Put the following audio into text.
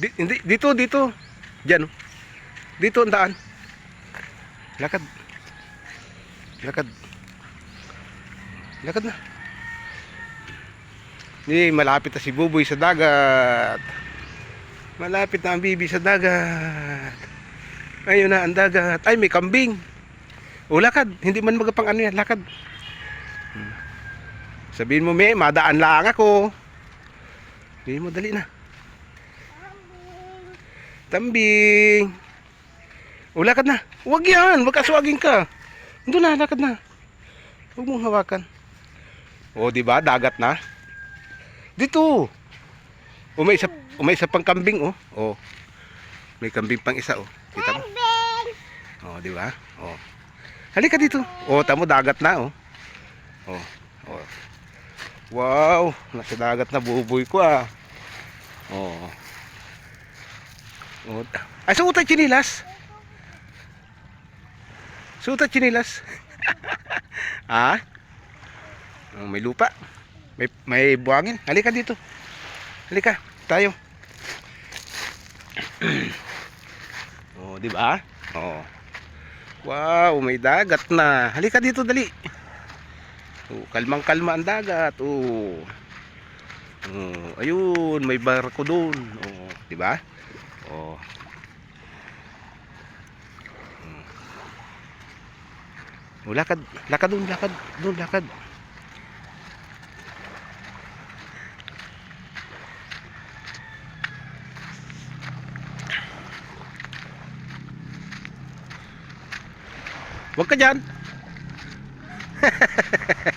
Di, hindi, dito, dito. Diyan. oh. Dito ang daan. Lakad. Lakad. Lakad na. Hindi, malapit na si Buboy sa dagat. Malapit na ang bibi sa dagat. Ayun na ang dagat. Ay, may kambing. O, lakad. Hindi man magapang ano yan. Lakad. Hmm. Sabihin mo, may, madaan lang ako. Sabihin mo, dali na. Tambing. O, lakad na. Huwag yan. Huwag kaswagin ka. Doon na, lakad na. Huwag mong hawakan. O, di ba? Dagat na. Dito. O, may isa, o, may isa pang kambing, oh. O. May kambing pang isa, oh. Kita mo? O, di ba? O. Halika dito. O, tamo dagat na, oh. O. O. Wow, nasa dagat na buboy ko, ah. O. O. Ay, suot ang chinilas. Suot chinilas. ah? Oh, may lupa. May, may buhangin. Halika dito. Halika. Tayo. oh, di ba? Oh. Wow, may dagat na. Halika dito, dali. Oh, kalmang kalma ang dagat. Oh. Oh, ayun, may barko doon. Oh, di ba? Oh. Hmm. Oh, lakad, lakad doon, lakad, doon, lakad. Huwag ka dyan.